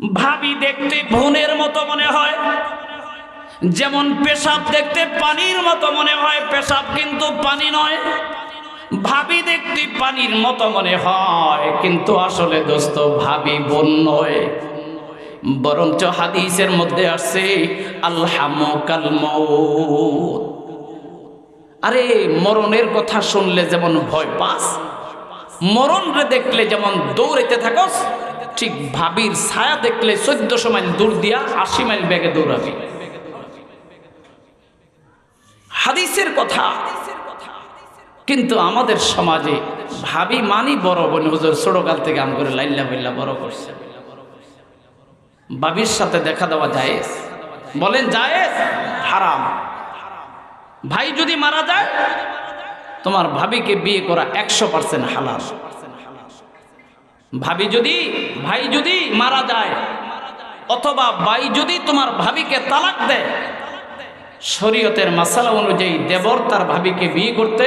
ভাবি দেখতে বোনের মতো মনে হয়। যেমন পেশাব দেখতে পানির মতো মনে হয়। পেশাব কিন্তু পানি নয়। ভাবি দেখতে পানির মতো মনে হয়। কিন্তু আসলে দোস্ত, ভাবি বোন নয় বরঞ্চ হাদিসের মধ্যে আসছে আল্লাহামকাল মৌত আরে, মরণের কথা শুনলে যেমন ভয় পাস, মরণরে দেখলে যেমন দৌড়াইতে থাকস ঠিক ভাবির ছায়া দেখলে চোদ্দশো মাইল দূর দিয়া আশি মাইল বেগে দৌড়াবি। হাদিসের কথা। কিন্তু আমাদের সমাজে ভাবি মানি বড় বোন, হুজুর ছোটকাল থেকে আম করে লাইল্লা বইল্লা বড় করছে। বাবির সাথে দেখা দেওয়া জায়েজ। বলেন জায়েজ? হারাম। ভাই যদি মারা যায়, তোমার ভাবিকে বিয়ে করা একশো পার্সেন্ট হালাল। ভাবি যদি, ভাই যদি মারা যায়, অথবা ভাই যদি তোমার ভাবিকে তালাক দেয়, শরীয়তের মাসালা অনুযায়ী দেবর তার ভাবিকে বিয়ে করতে,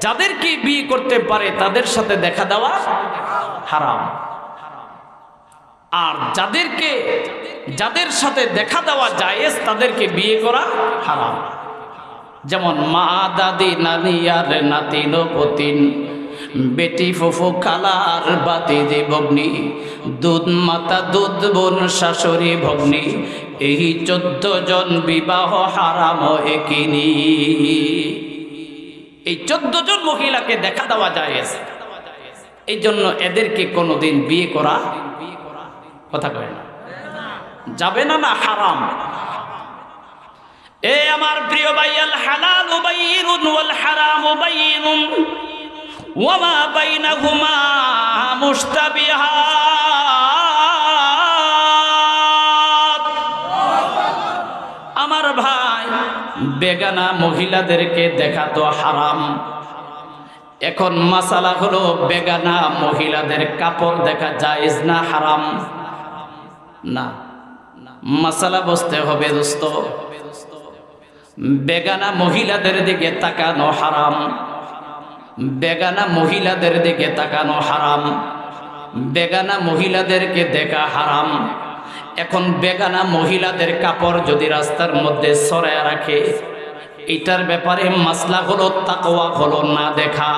যাদেরকে বিয়ে করতে পারে তাদের সাথে দেখা দেওয়া হারাম। আর যাদেরকে, যাদের সাথে দেখা দেওয়া জায়েজ তাদেরকে বিয়ে করা হারাম। যেমন মা দাদি নানি আর নাতিন পতিন বেটি ফুফু খালার বাতি যে ভগ্নি, দুধ মাতা দুধ বোন শাশুড়ি ভগ্নি, এই চোদ্দ জন বিবাহ হারাম একিনি এই চোদ্দ জন মহিলাকে দেখা দেওয়া যায় এই জন্য এদেরকে কোনোদিন বিয়ে করা কথা কয় না। যাবে না না, হারাম। এ আমার প্রিয় ভাই, আল হালাল বাইনুন ওয়াল হারাম মুশতাবিহাত আমার ভাই, বেগানা মহিলাদেরকে দেখা তো হারাম। এখন মাসালা হলো বেগানা মহিলাদের কাপড় দেখা জায়েজ না হারাম? না, মাসালা বসতে হবে দোস্ত। বেগানা মহিলাদের দিকে তাকানো হারাম। বেগানা মহিলাদের দিকে তাকানো হারাম। বেগানা মহিলাদেরকে দেখা হারাম। এখন বেগানা মহিলাদের কাপড় যদি রাস্তার মধ্যে সরায় রাখে, এটার ব্যাপারে মাসলা হলো তাকওয়া হলো না দেখা।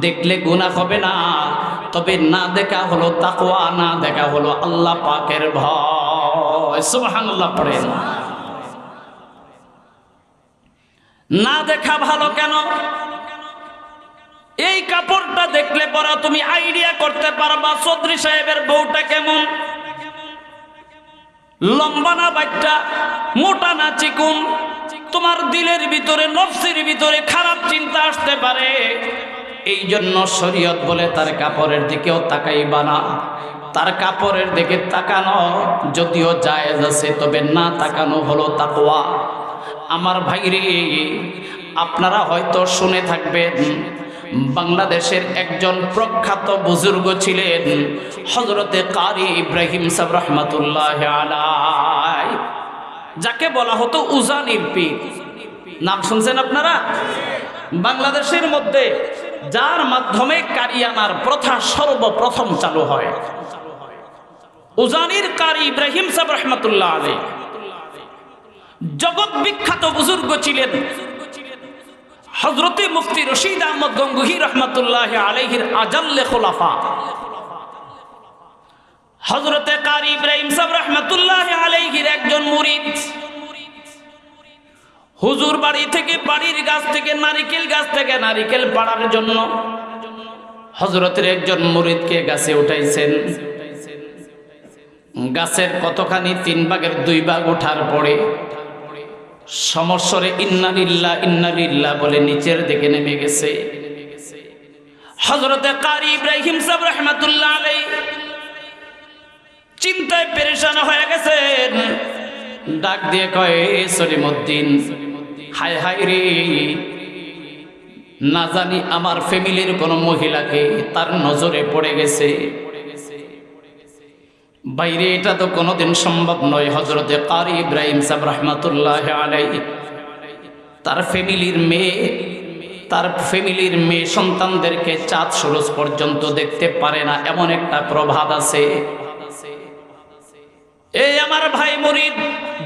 দেখলে গুণা হবে না, তবে না দেখা হলো তাকোয়া না দেখা হলো আল্লাহ পাকের ভয়। সুবহানাল্লাহ না দেখা ভালো কেন? এই কাপড়টা দেখলে পরা তুমি আইডিয়া করতে পারবা চৌধুরী সাহেবের বউটা কেমন? লম্বা না বাচ্চা, মোটা না চিকুন? তোমার দিলের ভিতরে, নফসির ভিতরে খারাপ চিন্তা আসতে পারে। এই জন্য শরীয়ত বলে তার কাপড়ের দিকেও তাকাইবা না। তার কাপড়ের দিকে তাকানো যদিও জায়েজ আছে, তবে না তাকানো হলো তাকওয়া। আমার ভাইরে, আপনারা হয়তো শুনে থাকবেন বাংলাদেশের একজন প্রখ্যাত বুজুর্গ ছিলেন হজরতে কারি ইব্রাহিম সাহ রহমতুল্লাহ আলাই যাকে বলা হতো উজানির পীর। নাম শুনছেন আপনারা? বাংলাদেশের মধ্যে যার মাধ্যমে কারিয়ানার প্রথা সর্বপ্রথম চালু হয়। উজানির কারি ইব্রাহিম সাহ রহমতুল্লাহ আলী জগৎ বিখ্যাত বুজুর্গ ছিলেন হজরতে মুফতি রশিদ আহমদ গঙ্গুহি রহমতুল্লাহ আলহির আজাল্লে খোলাফা। হজরতে কারি ইব্রাহিম সাহ রহমতুল্লাহ আলহির একজন মুরিদ। হুজুর বাড়ি থেকে, বাড়ির গাছ থেকে, নারিকেল গাছ থেকে, নারিকেল পাড়ার জন্য হজরতের একজন মুরিদকে গাছে উঠাইছেন। গাছের কতখানি তিন ভাগের দুই ভাগ ওঠার পরে সমস্বরে ইন্নালিল্লা ইন্নালিল্লা বলে নিচের দিকে নেমে গেছে। হজরতে কারি ইব্রাহিম সাহেব রহমাতুল্লাহ আলাই চিন্তায় পেরেশান হয়ে গেছেন। ডাক দিয়ে কয় সলিমুদ্দিন, হায় হায় রে, না জানি আমার ফ্যামিলির কোনো মহিলাকে তার নজরে পড়ে গেছে। বাইরে এটা তো কোনোদিন সম্ভব নয় হজরতে কারি ইব্রাহিম সাহেব রহমাতুল্লাহ আলাই তার ফ্যামিলির মেয়ে, তার ফ্যামিলির মেয়ে সন্তানদেরকে চাঁদ সুরজ পর্যন্ত দেখতে পারে না, এমন একটা প্রভাব আছে। এই আমার ভাই মরিদ,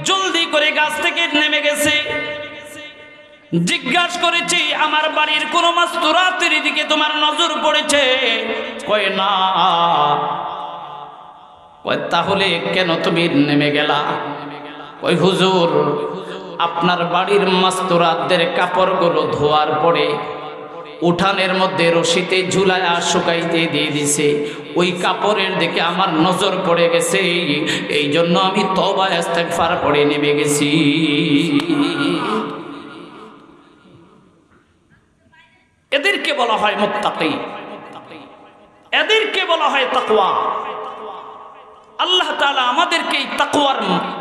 জলদি করে গাছ থেকে নেমে গেছে। জিজ্ঞাসা করেছি, আমার বাড়ির কোন মাস্তুরাতের দিকে তোমার নজর পড়েছে? কয়, না। তাহলে কেন তুমি নেমে গেলা? ওই হুজুর, আপনার বাড়ির মাস্তুরাতদের কাপড়গুলো ধোয়ার পরে উঠানের মধ্যে রশিতে ঝুলায়া শুকাইতে দিয়ে দিছে। ওই কাপড়ের দিকে আমার নজর পড়ে গেছে। এই জন্য আমি তবা ইস্তেগফার পড়ে নেমে গেছি। এদেরকে বলা হয় মুত্তাকি। এদেরকে বলা হয় তাকওয়া। আল্লাহ তালা আমাদেরকে এই তাকওয়ার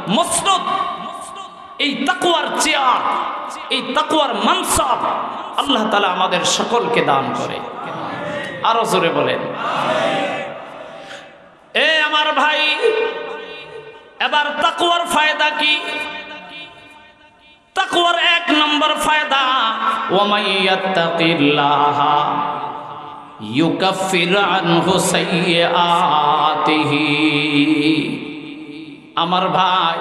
মসনদ, এই তাকওয়ার চেয়ার, এই তাকওয়ার মানসাব আল্লাহ তালা আমাদের সকলকে দান করে। আরও জোরে বলেন। এ আমার ভাই, এবার তাকওয়ার ফায়দা কি? তাকওয়ার এক নম্বর ফায়দা সাইয়্যাতিহি আমার ভাই,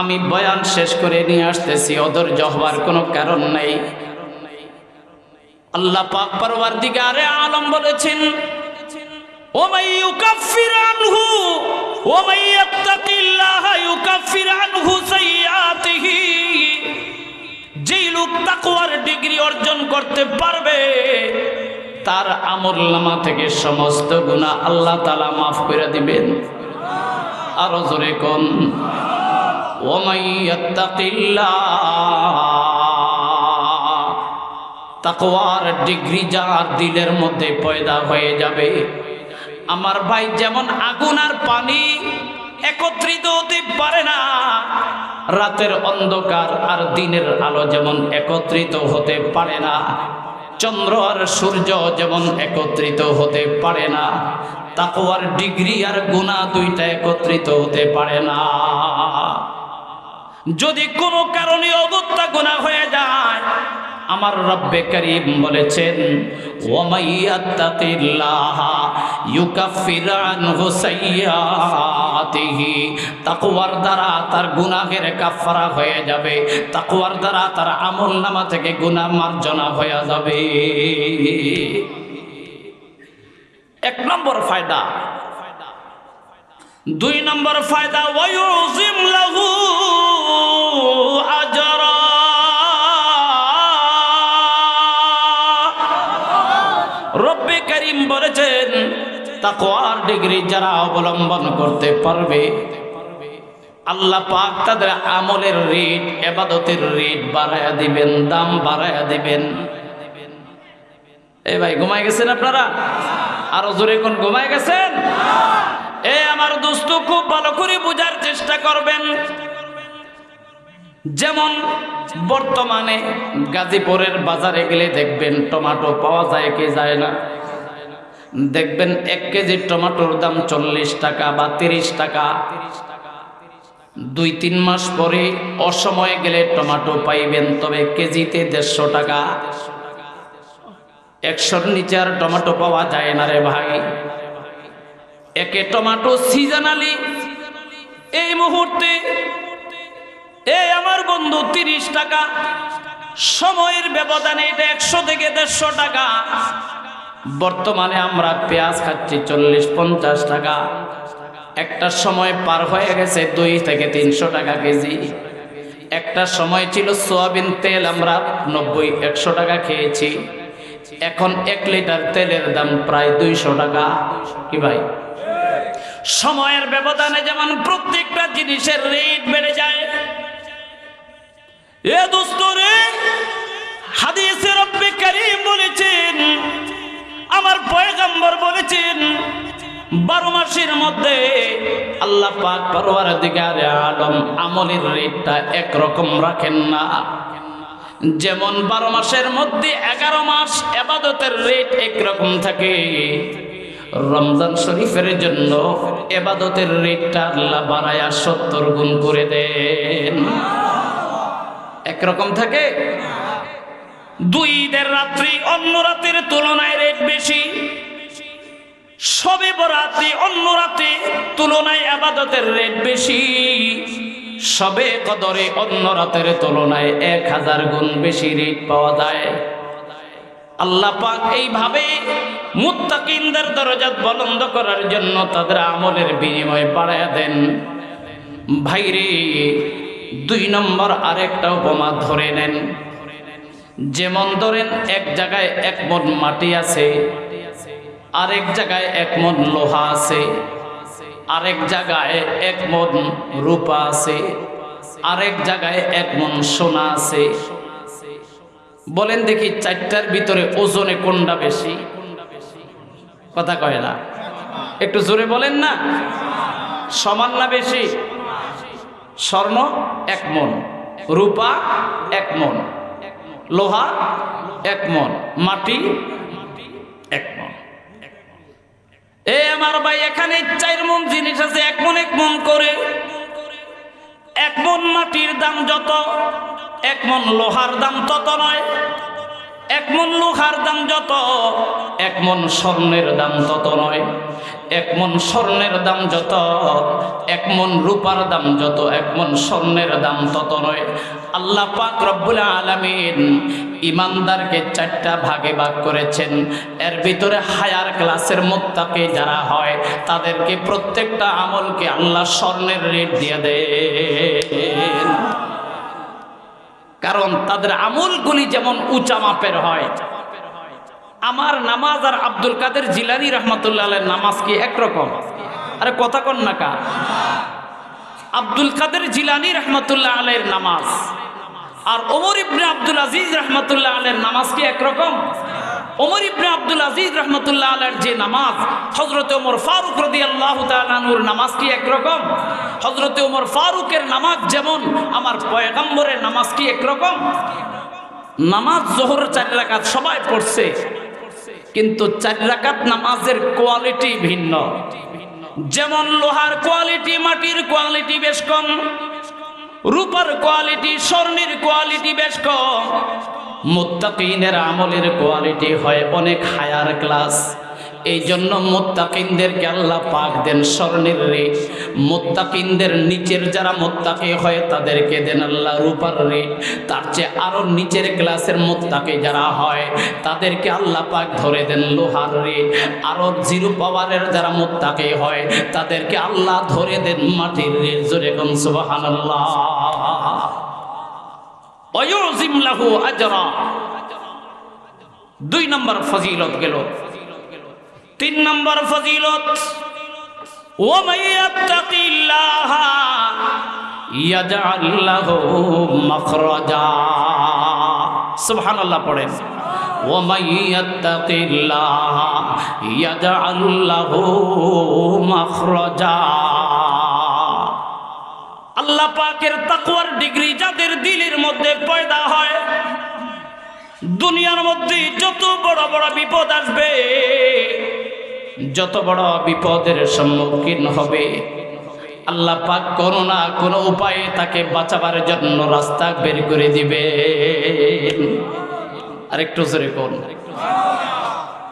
আমি বয়ান শেষ করে নিয়ে আসতেছি, অধৈর্য হওয়ার কোনো কারণ নেই। আল্লাহ পাক আলম বলেছেন, ওমাই ইয়াত্তাকিল্লাহ ইউকাফির আনহু সাইয়্যাতিহি যেই লোক তাকওয়ার ডিগ্রি অর্জন করতে পারবে তার আমর লামা থেকে সমস্ত গুনাহ আল্লাহ তালা মাফ করে দিবেন। আরও জোরে ইয়াত্তাকিল্লাহ, তাকওয়ার ডিগ্রি যার দিলের মধ্যে পয়দা হয়ে যাবে। আমার ভাই যেমন আগুন আর পানি একত্রিত হতে পারে না, রাতের অন্ধকার আর দিনের আলো যেমন একত্রিত হতে পারে না চন্দ্র আর সূর্য যেমন একত্রিত হতে পারে না তাকওয়ার ডিগ্রি আর গুণা দুইটা একত্রিত হতে পারে না। যদি কোনো কারণে অগত্যা গুণা হয়ে যায় আমার রব্বে করিম বলেছেন সাইয়্যাতিহি। দ্বারা তার গুনাহের কাফারা হয়ে যাবে, তাকওয়ার দ্বারা তার আমল নামা থেকে গুনাহ মার্জনা হয়ে যাবে। এক নম্বর ফায়দা। দুই নম্বর ফায়দা ওয়ায়ুজিম লাহু করিম বলেছেন, তাকওয়ার ডিগ্রি যারা অবলম্বন করতে পারবে, আল্লাহ পাক তাদের আমলের রেট, এবাদতের রেট বাড়ায়া দিবেন, দাম বাড়ায়া দিবেন। এই ভাই ঘুমাই গেছেন আপনারা? আরও জোরে কোন ঘুমাই গেছেন? এ আমার দোস্ত, খুব ভালো করে বোঝার চেষ্টা করবেন। যেমন বর্তমানে গাজীপুরের বাজারে গেলে দেখবেন টমাটো পাওয়া যায় কি যায় না। দেখবেন এক কেজি টমাটোর দাম চল্লিশ টাকা বা তিরিশ টাকা। দুই, তিন মাস পরে অসময়ে গেলে টমাটো পাইবেন, তবে কেজিতে দেড়শো টাকা। একশোর নিচে আর টমেটো পাওয়া যায় না রে ভাই। একে টমেটো সিজনালি। এই মুহূর্তে, এই আমার বন্ধু তিরিশ টাকা। সময়ের ব্যবধানে এটা একশো থেকে দেড়শো টাকা। বর্তমানে আমরা পেঁয়াজ খাচ্ছি চল্লিশ পঞ্চাশ টাকা। একটা সময় পার হয়ে গেছে দুই থেকে তিনশো টাকা কেজি। একটা সময় ছিল সোয়াবিন তেল আমরা নব্বই, একশো টাকা খেয়েছি। এখন এক লিটার তেলের দাম প্রায় দুইশো টাকা। কি ভাই? সময়ের ব্যবধানে যেমন প্রত্যেকটা জিনিসের রেট বেড়ে যায়। এ দোস্ত রে, হাদিসে রব্বে করিম বারো মাসের মধ্যে আল্লাহ পাক পরওয়ার দিগারে আলম আমলের রেটটা একরকম রাখেন না। যেমন বারো মাসের মধ্যে এগারো মাস এবাদতের রেট একরকম থাকে, রমজান শরীফের জন্য এবাদতের রেটটা আল্লাহ বাড়ায়া সত্তর গুণ করে দেন। একরকম থাকে? দুই ঈদের রাত্রি অন্য রাতের তুলনায় রেট বেশি সবে বরাতে, অন্য রাতে তুলনায় আবাদতের রেট বেশি। সবে কদরে অন্য রাতের তুলনায় এক হাজার গুণ বেশি রেট পাওয়া যায়। আল্লাহ পাক এইভাবে মুত্তাকিনদের দরজাত বলন্দ করার জন্য তাদের আমলের বিনিময় বাড়ায় দেন। ভাইরে, দুই নম্বর আরেকটা উপমা ধরে নেন। যেমন ধরেন, এক জায়গায় এক মন মাটি আছে আরেক জায়গায় এক মন লোহা আছে, আরেক জায়গায় এক মন রূপা আছে, আরেক জায়গায় এক মন সোনা আছে। বলেন দেখি চারটার ভিতরে ওজনে কোনটা বেশি? কথা কয় না। একটু জোরে বলেন না। সমান না বেশি? স্বর্ণ এক মন রূপা এক মন লোহা এক মন মাটি এক মন এ আমার ভাই, এখানে চার মন জিনিস আছে, এক মন এক মন করে। এক মন মাটির দাম যত, এক মন লোহার দাম তত নয়। এক মন লোহার দাম যত, এক মন স্বর্ণের দাম তত নয়। এক মন স্বর্ণের দাম যত, এক মন রূপার দাম যত, এক মন স্বর্ণের দাম তত নয়। আল্লাহ পাক রব্বুল আলামিন ইমানদারকে চারটা ভাগে ভাগ করেছেন। এর ভিতরে হায়ার ক্লাসের মোত্তাকে যারা হয়, তাদেরকে প্রত্যেকটা আমলকে আল্লাহ স্বর্ণের রেট দিয়ে দেন। কারণ তাদের আমলগুলি যেমন উঁচা মাপের হয়। আমার নামাজ আর আব্দুল কাদের জিলানি রহমতুল্লাহ নামাজ কি একরকম? আরে কথা কন না কা। আব্দুল কাদের জিলানি রহমতুল্লাহ আলের নামাজ আর ওমর ইবনে আব্দুল আজিজ রহমতুল্লাহ আলের নামাজ কি একরকম? ওমর ইবনে আব্দুল আজিজ রহমতুল্লাহ আলের যে নামাজ হজরত ওমর ফারুক রদি আল্লাহ তালুর নামাজ কি একরকম। হজরত ওমর ফারুকের নামাজ যেমন, আমার পয়গম্বরের নামাজ কি একরকম। নামাজ জোহর চার রাকাত সবাই পড়ছে, কিন্তু চার রাকাত নামাজের কোয়ালিটি ভিন্ন। যেমন লোহার কোয়ালিটি, মাটির কোয়ালিটি বেশ কম, রূপার কোয়ালিটি, স্বর্ণের কোয়ালিটি বেশ কম মুত্তাকিনের আমলের কোয়ালিটি হয় অনেক হায়ার ক্লাস এই জন্য মোত্তাকিনদেরকে আল্লাহ পাক দেন স্বর্ণের রে। মোত্তাকিনদের নিচের যারা মোত্তাকি হয়, তাদেরকে দেন আল্লাহ রূপার রে। তার চেয়ে আরও নিচের ক্লাসের মোত্তাকি যারা হয়, তাদেরকে আল্লাহ পাক ধরে দেন লোহার রে। আরও জিরো পাওয়ারের যারা মোত্তাকি হয়, তাদেরকে আল্লাহ ধরে দেন মাটির রে। জোরে আজরা দুই নম্বর ফজিলত গেল তিন নম্বর ফজিলত ومن يتق الله يجعل له مخرجا سبحان الله পড়েন ومن يتق الله يجعل له مخرجا আল্লাহ পাকের তাকওয়ার ডিগ্রি যাদের দিলের মধ্যে পয়দা হয়, দুনিয়ার মধ্যে যত বড় বড় বিপদ আসবে, যত বড় বিপদের সম্মুখীন হবে, আল্লাহ পাক কোনো না কোনো উপায়ে তাকে বাঁচাবার জন্য রাস্তা বের করে দিবে আরেকটু জোরে কোন?